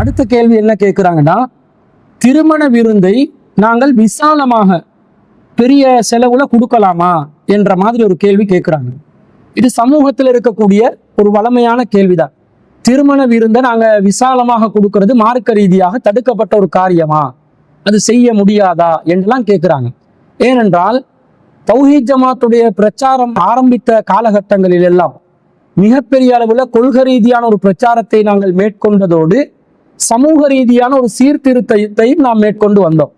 அடுத்த கேள்வி என்ன கேட்குறாங்கன்னா திருமண விருந்தை நாங்கள் விசாலமாக பெரிய செலவுல கொடுக்கலாமா என்ற மாதிரி ஒரு கேள்வி கேட்குறாங்க இது சமூகத்தில் இருக்கக்கூடிய ஒரு வளமையான கேள்விதான். திருமண விருந்தை நாங்கள் விசாலமாக கொடுக்கறது மார்க்க ரீதியாக தடுக்கப்பட்ட ஒரு காரியமா? அது செய்ய முடியாதா என்றெல்லாம் கேட்குறாங்க ஏனென்றால் தௌஹீத் ஜமாத்துடைய பிரச்சாரம் ஆரம்பித்த காலகட்டங்களில் எல்லாம் மிகப்பெரிய அளவில் கொள்கை ரீதியான ஒரு பிரச்சாரத்தை நாங்கள் மேற்கொண்டதோடு சமூக ரீதியான ஒரு சீர்திருத்தத்தையும் நாம் மேற்கொண்டு வந்தோம்.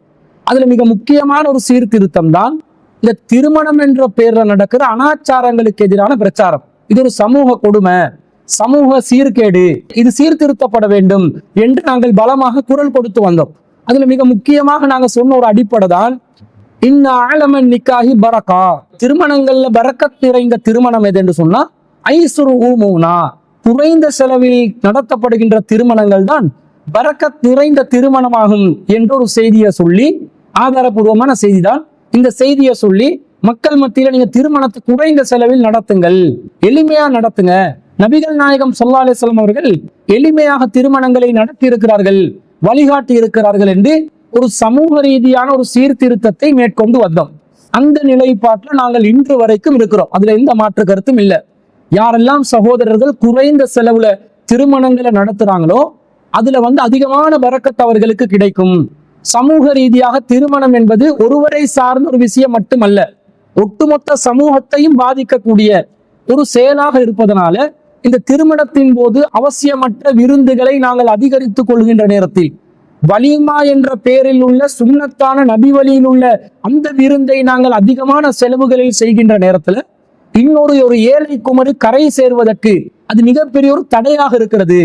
அதுல மிக முக்கியமான ஒரு சீர்திருத்தம் தான் இந்த திருமணம் என்ற பேர்ல நடக்கிற அனாச்சாரங்களுக்கு எதிரான பிரச்சாரம். இது ஒரு சமூக கொடுமை சமூக சீர்கேடு. இது சீர்திருத்தப்பட வேண்டும் என்று நாங்கள் பலமாக குரல் கொடுத்து வந்தோம். அதுல மிக முக்கியமாக நாங்க சொன்ன ஒரு அடிப்படை தான் இன்ன ஆலமன் நிக்காகி பரக்கா திருமணங்கள்ல பரக்கத் நிறைந்த திருமணம் எது என்று சொன்னா ஐசுரு ஊமூனா குறைந்த செலவில் நடத்தப்படுகின்ற திருமணங்கள் தான் பறக்கத் நிறைந்த திருமணமாகும் என்ற ஒரு செய்தியை சொல்லி ஆதாரபூர்வமான செய்தி தான் இந்த செய்தியை சொல்லி மக்கள் மத்தியில நீங்க திருமணத்தை குறைந்த செலவில் நடத்துங்கள். எளிமையா நடத்துங்க. நபிகள் நாயகம் சொல்லா அலிஸ்லாம் அவர்கள் எளிமையாக திருமணங்களை நடத்தி இருக்கிறார்கள் வழிகாட்டி இருக்கிறார்கள் என்று ஒரு சமூக ரீதியான ஒரு சீர்திருத்தத்தை மேற்கொண்டு வந்தோம். அந்த நிலைப்பாட்டில் நாங்கள் இன்று வரைக்கும் இருக்கிறோம். அதுல எந்த மாற்று கருத்தும் இல்லை. யாரெல்லாம் சகோதரர்கள் குறைந்த செலவுல திருமணங்களை நடத்துறாங்களோ அதுல வந்து அதிகமான பரக்கத் அவர்களுக்கு கிடைக்கும். சமூக ரீதியாக திருமணம் என்பது ஒருவரை சார்ந்த ஒரு விஷயம் மட்டுமல்ல ஒட்டுமொத்த சமூகத்தையும் பாதிக்கக்கூடிய ஒரு செயலாக இருப்பதனால இந்த திருமணத்தின் போது அவசியமற்ற விருந்துகளை நாங்கள் அதிகரித்துக் கொள்கின்ற நேரத்தில் வலிமா என்ற பெயரில் உள்ள சுண்ணத்தான நபி வழியில் உள்ள அந்த விருந்தை நாங்கள் அதிகமான செலவுகளில் செய்கின்ற நேரத்துல இன்னொரு ஒரு ஏழை குமரி கரை சேர்வதற்கு அது மிகப்பெரிய ஒரு தடையாக இருக்கிறது.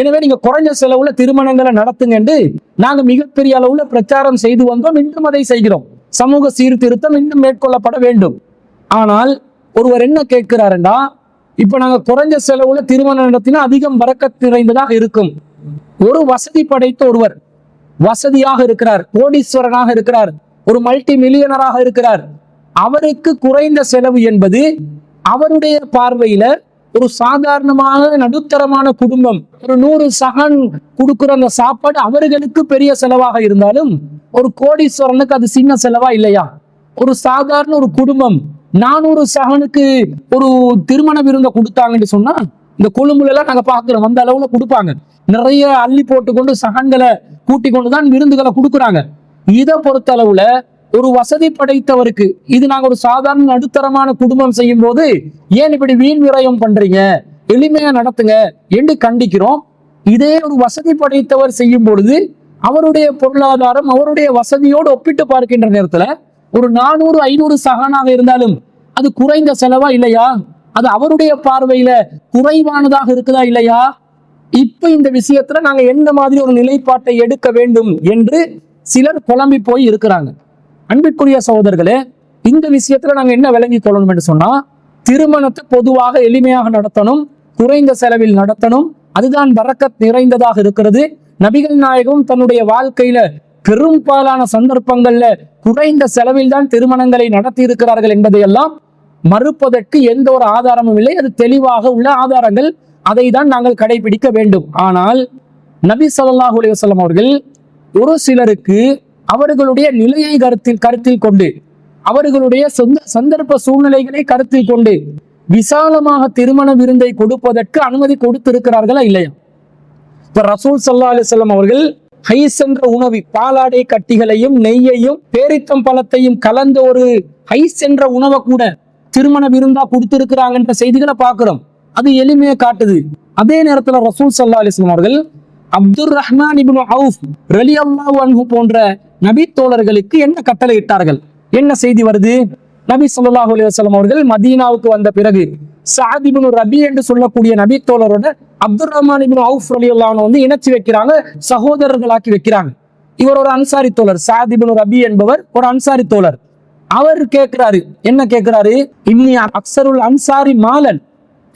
எனவே நீங்க குறைஞ்ச செலவுல திருமணங்களை நடத்துங்க என்று நாங்க மிகப்பெரிய அளவுல பிரச்சாரம் செய்து வந்தோம். இன்னும் அதை செய்கிறோம். சமூக சீர்திருத்தம் இன்னும் மேற்கொள்ளப்பட வேண்டும். ஆனால் ஒருவர் என்ன கேட்கிறாருண்டா இப்ப நாங்க குறைஞ்ச செலவுல திருமணம் நடத்தினா அதிகம் வரக்க நிறைந்ததாக இருக்கும். ஒரு வசதி படைத்த ஒருவர் வசதியாக இருக்கிறார் கோடீஸ்வரனாக இருக்கிறார் ஒரு மல்டி மில்லியனராக இருக்கிறார். அவருக்கு குறைந்த செலவு என்பது அவருடைய பார்வையில ஒரு சாதாரணமான நடுத்தரமான குடும்பம். ஒரு நூறு சகன் கொடுக்குற அந்த சாப்பாடு அவர்களுக்கு பெரிய செலவாக இருந்தாலும் ஒரு கோடீஸ்வரனுக்கு அது சின்ன செலவா இல்லையா? ஒரு சாதாரண ஒரு குடும்பம். நானூறு சகனுக்கு ஒரு திருமண விருந்தை கொடுத்தாங்கன்னு சொன்னா இந்த கொழும்புல எல்லாம் நாங்க பாக்குறோம் அந்த அளவுல கொடுப்பாங்க. நிறைய அள்ளி போட்டுக்கொண்டு சகன்களை கூட்டி கொண்டுதான் விருந்துகளை கொடுக்குறாங்க. இதை பொறுத்த அளவுல ஒரு வசதி படைத்தவருக்கு இது நாங்க ஒரு சாதாரண நடுத்தரமான குடும்பம் செய்யும் போது ஏன் இப்படி வீண் விரயம் பண்றீங்க? எளிமையா நடத்துங்க என்று கண்டிக்கிறோம். இதே ஒரு வசதி படைத்தவர் செய்யும் பொழுது அவருடைய பொருளாதாரம் அவருடைய வசதியோடு ஒப்பிட்டு பார்க்கின்ற நேரத்துல ஒரு நானூறு ஐநூறு சகானாக இருந்தாலும் அது குறைந்த செலவா இல்லையா? அது அவருடைய பார்வையில குறைவானதாக இருக்குதா இல்லையா? இப்ப இந்த விஷயத்துல நாங்க எந்த மாதிரி ஒரு நிலைப்பாட்டை எடுக்க வேண்டும் என்று சிலர் புலம்பி போய் இருக்கிறாங்க. அன்பிற்குரிய சகோதரர்களே இந்த விஷயத்துல நாங்க என்ன விளங்கி கொள்ளணும் என்று சொன்னா திருமணத்தை பொதுவாக எளிமையாக நடத்தணும் குறைந்த செலவில் நடத்தணும் அதுதான் வரக்கத் நிறைந்ததாக இருக்கிறது. நபிகள் நாயகம் தன்னுடைய வாழ்க்கையில பெரும்பாலான சந்தர்ப்பங்கள்ல குறைந்த செலவில் தான் திருமணங்களை நடத்தி இருக்கிறார்கள் என்பதையெல்லாம் மறுப்பதற்கு எந்த ஒரு ஆதாரமும் இல்லை. அது தெளிவாக உள்ள ஆதாரங்கள். அதை தான் நாங்கள் கடைபிடிக்க வேண்டும். ஆனால் நபி ஸல்லல்லாஹு அலைஹி அவர்கள் ஒரு சிலருக்கு அவர்களுடைய நிலையை கருத்தில் கருத்தில் கொண்டு அவர்களுடைய சொந்த சந்தர்ப்ப சூழ்நிலைகளை கருத்தில் கொண்டு விசாலமாக திருமண விருந்தை கொடுப்பதற்கு அனுமதி கொடுத்திருக்கிறார்களா இல்லையா? இப்ப ரசூல் சல்லா அலிஸ்லாம் அவர்கள் ஹைஸ் என்ற உணவு பாலாடை கட்டிகளையும் நெய்யையும் பேரித்தம் பழத்தையும் கலந்த ஒரு ஹைஸ் என்ற உணவை கூட திருமண விருந்தா கொடுத்திருக்கிறாங்கன்ற செய்திகளை பார்க்கிறோம். அது எளிமையை காட்டுது. அதே நேரத்துல ரசூல் சல்லா அலிஸ்லாம் அவர்கள் அப்துல் ரஹ்மான் இபுல் அவுஃப் ரலி அல்லாஹ் அன்ஹு போன்ற நபி தோழர்களுக்கு என்ன கட்டளை இட்டார்கள் என்ன செய்தி வருது? நபி சொல்லாஹு அலி வசலம் அவர்கள் மதீனாவுக்கு வந்த பிறகு சாதிபுனு ரபி என்று சொல்லக்கூடிய நபி தோழரோட அப்துல் ரஹ்மான் இபின் அவுஃப் அலி அன்ஹு வந்து இணைச்சு வைக்கிறாங்க சகோதரர்களாக்கி வைக்கிறாங்க. இவர் ஒரு அன்சாரி தோழர் சாதிபுனு ரபி என்பவர் ஒரு அன்சாரி தோழர். அவர் கேட்கிறாரு என்ன கேட்கிறாரு? இன்னி அக்சருல் அன்சாரி மாலன்.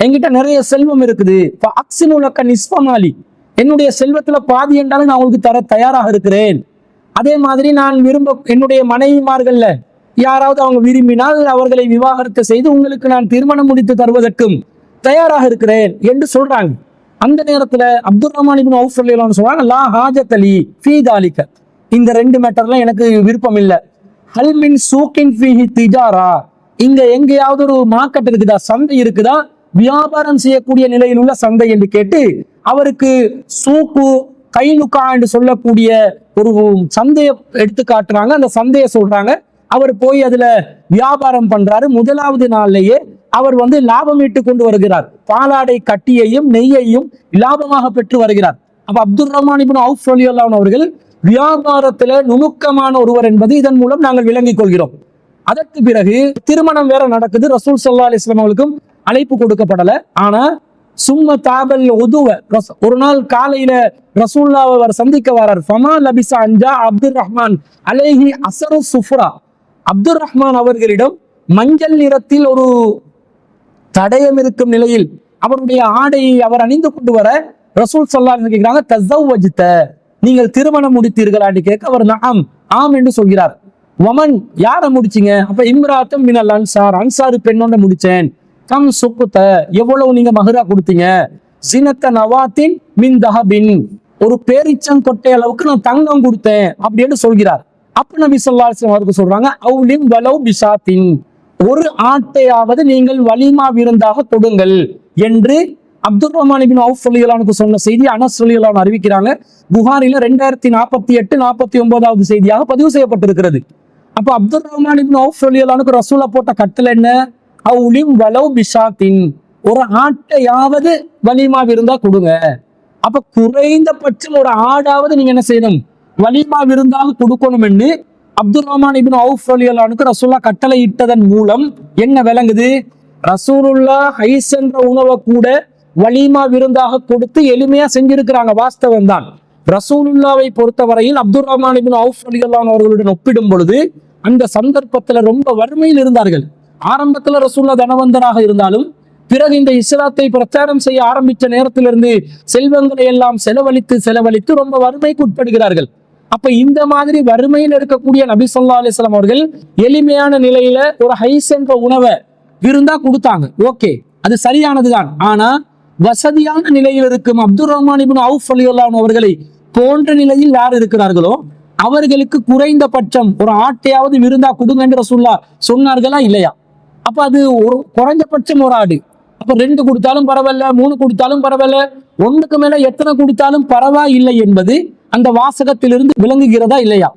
என்கிட்ட நிறைய செல்வம் இருக்குது. அக்சினுலக்க நிஸ்வமாலி என்னுடைய செல்வத்துல பாதி என்றாலும் நான் உங்களுக்கு தர தயாராக இருக்கிறேன். அதே மாதிரி நான் விரும்ப என்னுடைய மனைவிமார்கள்ல யாராவது அவங்க விரும்பினால் அவர்களை விவாகரத்து செய்து உங்களுக்கு நான் திருமணம் முடித்து தருவதற்கும் தயாராக இருக்கிறேன் என்று சொல்றாங்க. அந்த நேரத்துல அப்துல் ரஹ்மான் இப்னு அவுஃப் ரலியல்லாஹு சொல்றாங்க லா ஹாஜத் அலி ஃபீ இந்த ரெண்டு மேட்டர்லாம் எனக்கு விருப்பம் இல்லை. ஹல் சூக்கின் ஃபீஹி திஜாரா? இங்க எங்கேயாவது ஒரு மார்க்கெட் இருக்குதா? சந்தை இருக்குதா? வியாபாரம் செய்யக்கூடிய நிலையில் உள்ள சந்தை என்று கேட்டு அவருக்கு சூப்பு கைலுக்கா என்று சொல்லக்கூடிய ஒரு சந்தையை எடுத்து காட்டுறாங்க. அந்த சந்தையை சொல்றாங்க. அவர் போய் அதுல வியாபாரம் பண்றாரு. முதலாவது நாள்லயே அவர் வந்து லாபம் ஈட்டு கொண்டு வருகிறார். பாலாடை கட்டியையும் நெய்யையும் லாபமாக பெற்று வருகிறார். அப்ப அப்துல் ரஹ்மான் இப்னு அவுஃப் அவர்கள் வியாபாரத்துல நுணுக்கமான ஒருவர் என்பது இதன் மூலம் நாங்கள் விளங்கிக் கொள்கிறோம். அதற்கு பிறகு திருமணம் வேற நடக்குது. ரசூல் சல்லா அலிஸ்லாம் அவர்களுக்கும் அழைப்பு கொடுக்கப்படல. ஆனா சும்ம தாபல் உதுவ ஒரு நாள் காலையில ரசூல்லாவை அவர் சந்திக்க வரார். ஃபமா லபிசா அஞ்சா அப்துல் ரஹ்மான் அலேஹி அசரு சுஃப்ரா. அப்துல் ரஹ்மான் அவர்களிடம் மஞ்சள் நிறத்தில் ஒரு தடயம் இருக்கும் நிலையில் அவருடைய ஆடையை அவர் அணிந்து கொண்டு வர ரசூல் சல்லா கேட்கிறாங்க தசவ்வஜித்த நீங்கள் திருமணம் முடித்தீர்களான்னு கேட்க அவர் நாம் ஆம் என்று சொல்கிறார். வமன் யாரை முடிச்சீங்க? அப்ப இம்ராத்தம் மினல் அன்சார் அன்சாரு பெண்ணோட முடிச்சேன். கம் சுக்குத்த எவ்வளவு நீங்க மகரா கொடுத்தீங்க? சினத்த நவாத்தின் மின் தஹபின். ஒரு பேரிச்சங்கொட்டை அளவுக்கு நான் தங்கம் கொடுத்தேன் அப்படின்னு சொல்கிறார். அப்ப நபி சொல்லா அவருக்கு சொல்றாங்க அவுலிம் வலவு பிசாத்தின் ஒரு ஆட்டையாவது நீங்கள் வலிமா விருந்தாக கொடுங்கள் என்று அப்துல் ரஹ்மான் அவுஃப் சொல்லியலானுக்கு சொன்ன செய்தி அனஸ் சொல்லியலான் அறிவிக்கிறாங்க. புகாரில ரெண்டாயிரத்தி நாற்பத்தி எட்டு நாற்பத்தி ஒன்பதாவது செய்தியாக பதிவு செய்யப்பட்டிருக்கிறது. அப்ப அப்துல் ரஹ்மான் அவுஃப் சொல்லியலானுக்கு ரசூலா போட்ட கட்டளை என்ன? அவுலிம் வலவு பிஷாத்தின் ஒரு ஆட்டையாவது வலிமா இருந்தா கொடுங்க. அப்ப குறைந்தபட்சம் ஒரு ஆடாவது நீங்க என்ன செய்யணும்? வலிமா விருந்தாக கொடுக்கணும்னு அப்துல் ரஹ்மான் இபின் அவுஃப் அலியல்லானுக்கு ரசூல்லா கட்டளை இட்டதன் மூலம் என்ன விளங்குது? ரசூலுல்லா ஹைஸ் என்ற உணவை கூட வலிமா விருந்தாக கொடுத்து எளிமையா செஞ்சிருக்கிறாங்க வாஸ்தவம் தான். ரசூலுல்லாவை பொறுத்தவரையில் அப்துல் ரஹ்மான் இபின் அவுஃப் அலியல்லான் அவர்களுடன் ஒப்பிடும் பொழுது அந்த சந்தர்ப்பத்துல ரொம்ப வறுமையில் இருந்தார்கள். ஆரம்பத்துல ரசூல்லா தனவந்தனாக இருந்தாலும் பிறகு இந்த இஸ்லாத்தை பிரச்சாரம் செய்ய ஆரம்பிச்ச நேரத்திலிருந்து செல்வங்களை எல்லாம் செலவழித்து செலவழித்து ரொம்ப வறுமைக்கு உட்படுகிறார்கள். அப்ப இந்த மாதிரி வறுமையில் இருக்கக்கூடிய நபி சொல்லா அலிஸ்லாம் அவர்கள் எளிமையான நிலையில ஒரு ஹைஸ் என்ற உணவை விருந்தா கொடுத்தாங்க. ஓகே அது சரியானதுதான். ஆனா வசதியான நிலையில் இருக்கும் அப்துல் ரஹ்மான் அவுஃப் அலி அவர்களை போன்ற நிலையில் யார் இருக்கிறார்களோ அவர்களுக்கு குறைந்தபட்சம் ஒரு ஆட்டையாவது விருந்தா கொடுங்க என்று சொல்லா சொன்னார்களா இல்லையா? அப்ப அது ஒரு குறைஞ்சபட்சம் ஒரு ஆடு. அப்ப ரெண்டு கொடுத்தாலும் பரவாயில்ல மூணு கொடுத்தாலும் பரவாயில்ல ஒன்றுக்கு மேல எத்தனை கொடுத்தாலும் பரவாயில்லை என்பது அந்த வாசகத்திலிருந்து விளங்குகிறதா இல்லையா?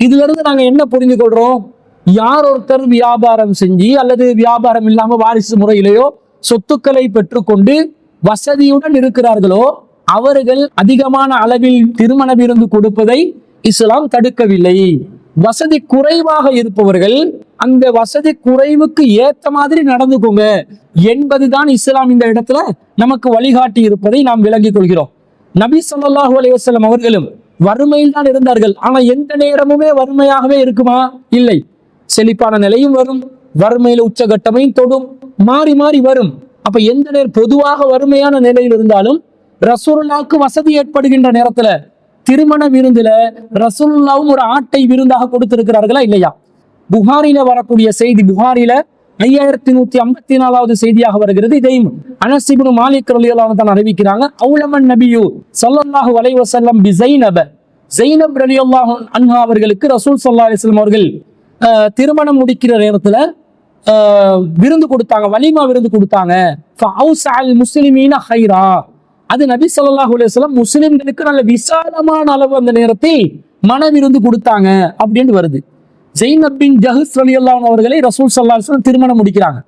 இதுல இருந்து நாங்க என்ன புரிந்து கொள்றோம்? யார் ஒருத்தர் வியாபாரம் செஞ்சு அல்லது வியாபாரம் இல்லாம வாரிசு முறையிலேயோ சொத்துக்களை பெற்றுக்கொண்டு வசதியுடன் இருக்கிறார்களோ அவர்கள் அதிகமான அளவில் திருமண விருந்து கொடுப்பதை இஸ்லாம் தடுக்கவில்லை. வசதி குறைவாக இருப்பவர்கள் அந்த வசதி குறைவுக்கு ஏத்த மாதிரி நடந்துக்கோங்க. என்பதுதான் இஸ்லாம் இந்த இடத்துல நமக்கு வழிகாட்டி இருப்பதை நாம் விளங்கிக் கொள்கிறோம். நபி சொல்லாஹு அலைஹி அவர்களும் வறுமையில் தான் இருந்தார்கள். ஆனா எந்த நேரமுமே வறுமையாகவே இருக்குமா? இல்லை. செழிப்பான நிலையும் வரும். வறுமையில உச்சகட்டமையும் தொடும். மாறி மாறி வரும். அப்ப எந்த நேரம் பொதுவாக வறுமையான நிலையில் இருந்தாலும் ரசூலுல்லாவுக்கு வசதி ஏற்படுகின்ற நேரத்துல திருமண விருந்துல ரசுல்லாவும் ஒரு ஆட்டை விருந்தாக கொடுத்திருக்கிறார்களா இல்லையா? புகாரில வரக்கூடிய செய்தி புகாரில ஐயாயிரத்தி நூத்தி ஐம்பத்தி நாலாவது செய்தியாக வருகிறது. இதையும் அனசிபுன் மாலிக் ரலியல்லாஹு தான் அறிவிக்கிறாங்க. அவுலமன் நபியு சல்லல்லாஹு அலைஹி செல்லம் பி ஜெய்னப ஜெய்னப் ரலியல்லாஹு அன்ஹா அவர்களுக்கு ரசூல் சல்லா அலிஸ்லாம் அவர்கள் திருமணம் முடிக்கிற நேரத்துல விருந்து கொடுத்தாங்க வலிமா விருந்து கொடுத்தாங்க. முஸ்லிமீன ஹைரா. அது நபி சொல்லாஹ் அலுவலம் முஸ்லிம்களுக்கு நல்ல விசாலமான அளவு அந்த நேரத்தில் மனவிருந்து கொடுத்தாங்க அப்படின்னு வருது. ஜெய்னப் பின் ஜஹஸ் அலி அன்ஹு அவர்களை ரசூல் சல்லா அலைஹி திருமணம் முடிக்கிறாங்க.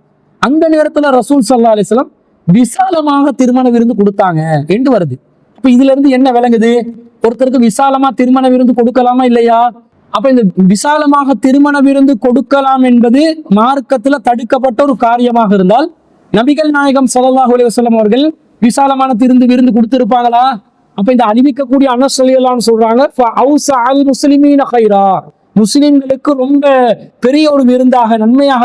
அந்த நேரத்தில் ரசூல் சல்லா அலைஹி விசாலமாக திருமண விருந்து கொடுத்தாங்க என்று வருது. இப்போ இதுல இருந்து என்ன விளங்குது? ஒருத்தருக்கு விசாலமா திருமண விருந்து கொடுக்கலாமா இல்லையா? அப்ப இந்த விசாலமாக திருமண விருந்து கொடுக்கலாம் என்பது மார்க்கத்துல தடுக்கப்பட்ட ஒரு காரியமாக இருந்தால் நபிகள் நாயகம் ஸல்லல்லாஹு அலைஹி வஸல்லம் அவர்கள் விசாலமான திருந்து விருந்து கொடுத்திருப்பாங்களா? அப்ப இந்த அறிவிக்கக்கூடிய அனஸ் சொல்லலாம்னு சொல்றாங்க முஸ்லிமீன ஹைரா முஸ்லிம்களுக்கு ரொம்ப பெரிய ஒரு விருந்தாக நன்மையாக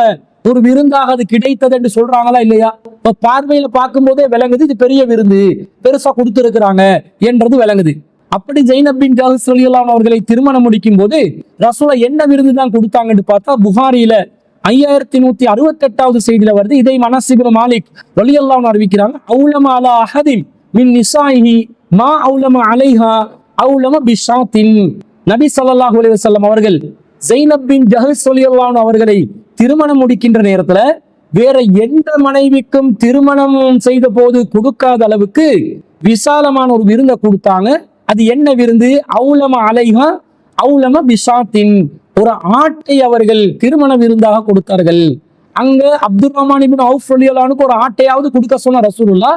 ஒரு விருந்தாக அது கிடைத்தது என்று சொல்றாங்களா இல்லையா? இப்ப பார்வையில பார்க்கும்போதே விளங்குது இது பெரிய விருந்து பெருசா கொடுத்துருக்குறாங்க என்றது விளங்குது. அப்படி ஜெய்னப் ஜாஹிஸ் அலி அவர்களை திருமணம் முடிக்கும் போது ரசூலா என்ன விருந்து தான் கொடுத்தாங்கன்னு பார்த்தா புகாரியில ஐயாயிரத்தி நூத்தி அறுபத்தி எட்டாவது செய்தியில வருது. இதை மனசிபுர மாலிக் வலியல்லாம் அறிவிக்கிறாங்க. அறிவிக்கிறாங்க அவுலமாலா அஹதின் மின் நிசாயி மா அவுலம அலைஹா அவுலம பிஷாத்தின். நபி சல்லாஹ் அலைஹி வஸல்லம் அவர்கள் ஜெய்னப் பின் ஜஹஸ் ரலியல்லாஹு அவர்களை திருமணம் முடிக்கின்ற நேரத்துல வேற எந்த மனைவிக்கும் திருமணம் செய்த போது கொடுக்காத அளவுக்கு விசாலமான ஒரு விருந்தை கொடுத்தாங்க. அது என்ன விருந்து? அவுலம அலைஹா அவுலம பிஷாத்தின். ஒரு ஆட்டை அவர்கள் திருமண விருந்தாக கொடுத்தார்கள். அங்க அப்துல் ரஹ்மான் இபின் அவுஃப் ஒரு ஆட்டையாவது கொடுக்க சொன்ன ரசூலுல்லா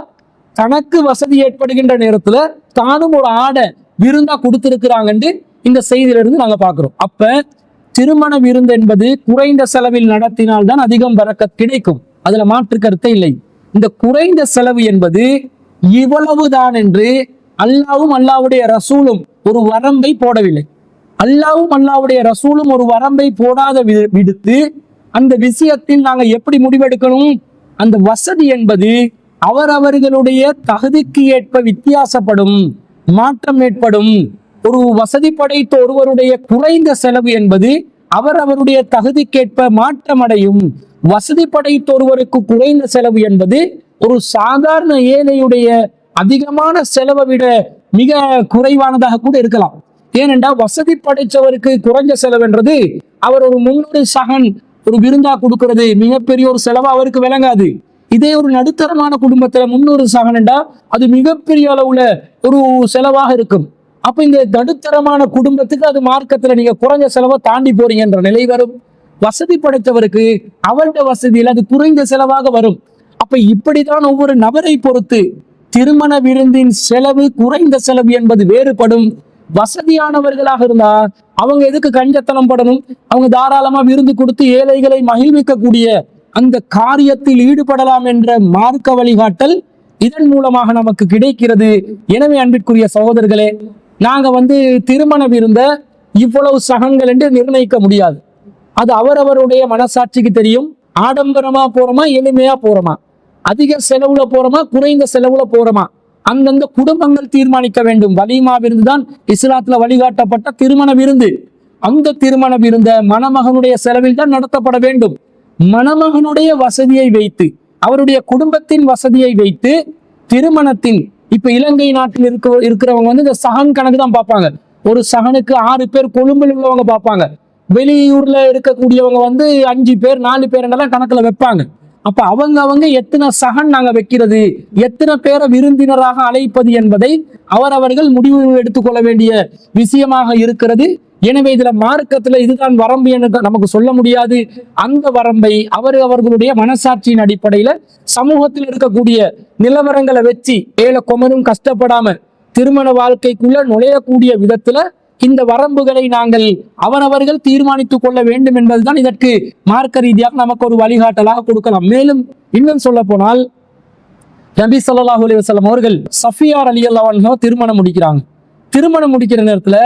தனக்கு வசதி ஏற்படுகின்ற நேரத்துல தானும் ஒரு ஆடை விருந்தா கொடுத்திருக்கிறாங்கன்னு இந்த செய்தியிலிருந்து நாங்க பாக்குறோம். அப்ப திருமண விருந்து என்பது குறைந்த செலவில் நடத்தினால் தான் அதிகம் பறக்க கிடைக்கும். அதுல மாற்று கருத்தே இல்லை. இந்த குறைந்த செலவு என்பது இவ்வளவுதான் என்று அல்லாவும் அல்லாவுடைய ரசூலும் ஒரு வரம்பை போடவில்லை. அல்லாவும் அல்லாவுடைய ரசூலும் ஒரு வரம்பை போடாத விடுத்து அந்த விஷயத்தில் நாங்கள் எப்படி முடிவெடுக்கணும்? அந்த வசதி என்பது அவரவர்களுடைய தகுதிக்கு ஏற்ப வித்தியாசப்படும் மாற்றம் ஏற்படும். ஒரு வசதி படைத்த ஒருவருடைய குறைந்த செலவு என்பது அவரவருடைய தகுதிக்கேற்ப மாற்றமடையும். வசதி படைத்த ஒருவருக்கு குறைந்த செலவு என்பது ஒரு சாதாரண ஏழையுடைய அதிகமான செலவை விட மிக குறைவானதாக கூட இருக்கலாம். ஏனென்றால் வசதி படைத்தவருக்கு குறைஞ்ச செலவுன்றது அவர் ஒரு முன்னூறு சகன் ஒரு விருந்தா கொடுக்கறது மிகப்பெரிய ஒரு செலவா அவருக்கு விளங்காது. இதே ஒரு நடுத்தரமான குடும்பத்துல முன்னூறு சகனண்டா அது மிகப்பெரிய அளவுல ஒரு செலவாக இருக்கும். அப்ப இந்த நடுத்தரமான குடும்பத்துக்கு அது மார்க்கத்துல நீங்க குறைஞ்ச செலவை தாண்டி போறீங்க என்ற நிலை வரும். வசதி படைத்தவருக்கு அவருடைய வசதியில் அது குறைந்த செலவாக வரும். அப்ப இப்படித்தான் ஒவ்வொரு நபரை பொறுத்து திருமண விருந்தின் செலவு குறைந்த செலவு என்பது வேறுபடும். வசதியானவர்களாக இருந்தா அவங்க எதுக்கு கஞ்சத்தனம் படணும்? அவங்க தாராளமா விருந்து கொடுத்து ஏழைகளை மகிழ்விக்கக்கூடிய அந்த காரியத்தில் ஈடுபடலாம் என்ற மார்க்க வழிகாட்டல் இதன் மூலமாக நமக்கு கிடைக்கிறது. எனவே அன்பிற்குரிய சகோதரர்களே நாங்க வந்து திருமண விருந்த இவ்வளவு சகங்கள் என்று நிர்ணயிக்க முடியாது. அது அவரவருடைய மனசாட்சிக்கு தெரியும். ஆடம்பரமா போறோமா எளிமையா போறோமா? அதிக செலவுல போறோமா குறைந்த செலவுல போறோமா? அந்தந்த குடும்பங்கள் தீர்மானிக்க வேண்டும். வலிமா விருந்து தான் இஸ்லாத்துல வழிகாட்டப்பட்ட திருமண விருந்து. அந்த திருமண விருந்த மணமகனுடைய செலவில் தான் நடத்தப்பட வேண்டும். மணமகனுடைய வசதியை வைத்து அவருடைய குடும்பத்தின் வசதியை வைத்து திருமணத்தின் இப்ப இலங்கை நாட்டில் இருக்க இருக்கிறவங்க வந்து இந்த சகன் கணக்கு தான் பார்ப்பாங்க. ஒரு சகனுக்கு ஆறு பேர் கொழும்பில் உள்ளவங்க பார்ப்பாங்க. வெளியூர்ல இருக்கக்கூடியவங்க வந்து அஞ்சு பேர் நாலு பேர் என்னெல்லாம் கணக்குல வைப்பாங்க. அப்ப அவங்க அவங்க எத்தனை சகன் நாங்க வைக்கிறது? எத்தனை பேரை விருந்தினராக அழைப்பது என்பதை அவரவர்கள் முடிவு எடுத்துக்கொள்ள வேண்டிய விஷயமாக இருக்கிறது. எனவே இதுல மார்க்கத்துல இதுதான் வரம்பு என்று நமக்கு சொல்ல முடியாது. அந்த வரம்பை அவர் அவர்களுடைய மனசாட்சியின் அடிப்படையில சமூகத்தில் இருக்கக்கூடிய நிலவரங்களை வச்சு ஏழை கொமரும் கஷ்டப்படாம திருமண வாழ்க்கைக்குள்ள நுழையக்கூடிய விதத்துல இந்த வரம்புகளை நாங்கள் அவரவர்கள் தீர்மானித்துக் கொள்ள வேண்டும் என்பதுதான் இதற்கு மார்க்க ரீதியாக நமக்கு ஒரு வழிகாட்டலாக கொடுக்கலாம். மேலும் இன்னும் சொல்ல போனால் நபி ஸல்லல்லாஹு அலி வசலம் அவர்கள் சஃபியார் அலி அல்லாஹ் திருமணம் முடிக்கிறாங்க. திருமணம் முடிக்கிற நேரத்தில்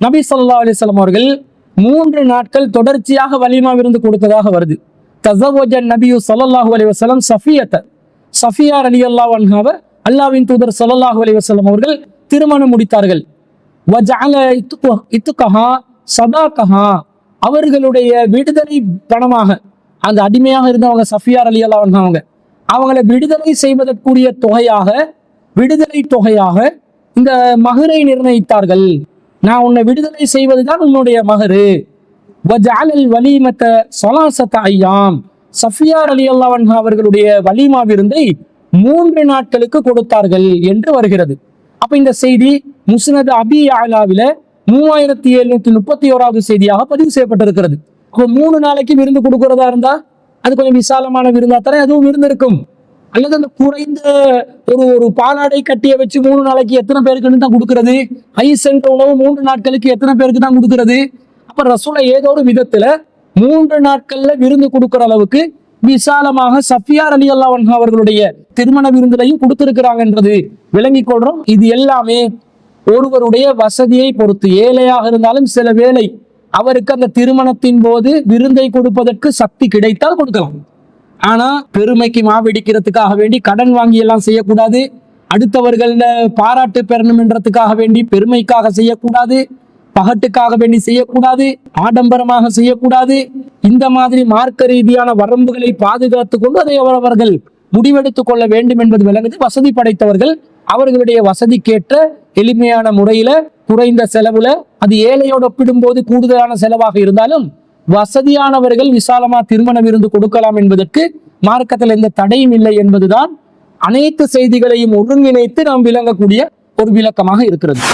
நபி சொல்லா அலைஹி அவர்கள் மூன்று நாட்கள் தொடர்ச்சியாக வலிமா விருந்து கொடுத்ததாக வருது. தசவோஜன் நபியு சொல்லல்லாஹு அலி வசலம் சஃபியத்தை. சஃபியார் அலி அல்லாஹ் அன்ஹாவை தூதர் சொல்லல்லாஹு அலி வசலம் அவர்கள் திருமணம் முடித்தார்கள். வஜஅல இத்துக- அவர்களுடைய விடுதலை பணமாக அந்த அடிமையாக இருந்தவங்க சஃபியார் அலி அல்லா அவங்க அவங்கள விடுதலை செய்வதற்குரிய தொகையாக விடுதலை தொகையாக இந்த மகரை நிர்ணயித்தார்கள். நான் உன்னை விடுதலை செய்வதுதான் உன்னுடைய மகரு. வஜாலல் வலிமத்த சொலாசத்த ஐயாம் சஃபியார் அலி அல்லாவன் அவர்களுடைய வலிமா விருந்தை மூன்று நாட்களுக்கு கொடுத்தார்கள் என்று வருகிறது. அப்ப இந்த செய்தி முஸ்னத் அபி ஆலாவில மூவாயிரத்தி எழுநூத்தி முப்பத்தி ஓராவது செய்தியாக பதிவு செய்யப்பட்டிருக்கிறது. அப்போ மூணு நாளைக்கு விருந்து கொடுக்கறதா இருந்தா அது கொஞ்சம் விசாலமான விருந்தா தானே அதுவும் விருந்து இருக்கும் அல்லது அந்த குறைந்த ஒரு ஒரு பாலாடை கட்டிய வச்சு மூணு நாளைக்கு எத்தனை பேருக்குன்னு தான் கொடுக்கறது? ஐஸ் என்ற உணவு மூன்று நாட்களுக்கு எத்தனை பேருக்கு தான் கொடுக்கறது? அப்ப ரசூலை ஏதோ ஒரு விதத்துல மூன்று நாட்கள்ல விருந்து கொடுக்கிற அளவுக்கு விசாலமாக சஃபியார் அலி அல்லா அவர்களுடைய திருமண விருந்திலையும் கொடுத்திருக்கிறாங்கன்றது விளங்கி கொள்றோம். இது எல்லாமே ஒருவருடைய வசதியை பொறுத்து ஏழையாக இருந்தாலும் சில வேளை அவருக்கு அந்த திருமணத்தின் போது விருந்தை கொடுப்பதற்கு சக்தி கிடைத்தால் கொடுக்கலாம். ஆனா பெருமைக்கு மாவடிக்கிறதுக்காக வேண்டி கடன் வாங்கி எல்லாம் செய்யக்கூடாது. அடுத்தவர்கள பாராட்டு பெறணும் என்றதுக்காக வேண்டி பெருமைக்காக செய்யக்கூடாது. பகட்டுக்காக வேண்டி செய்யக்கூடாது. ஆடம்பரமாக செய்யக்கூடாது. இந்த மாதிரி மார்க்க ரீதியான வரம்புகளை பாதுகாத்து கொண்டு அதை அவரவர்கள் முடிவெடுத்துக் கொள்ள வேண்டும் என்பது விளங்குது வசதி படைத்தவர்கள் அவர்களுடைய வசதிக்கேற்ற எளிமையான முறையில குறைந்த செலவுல அது ஏழையோடு ஒப்பிடும்போது கூடுதலான செலவாக இருந்தாலும் வசதியானவர்கள் விசாலமா திருமண விருந்து கொடுக்கலாம் என்பதற்கு மார்க்கத்தில் எந்த தடையும் இல்லை என்பதுதான் அனைத்து செய்திகளையும் ஒருங்கிணைத்து நாம் விளங்கக்கூடிய ஒரு விளக்கமாக இருக்கிறது.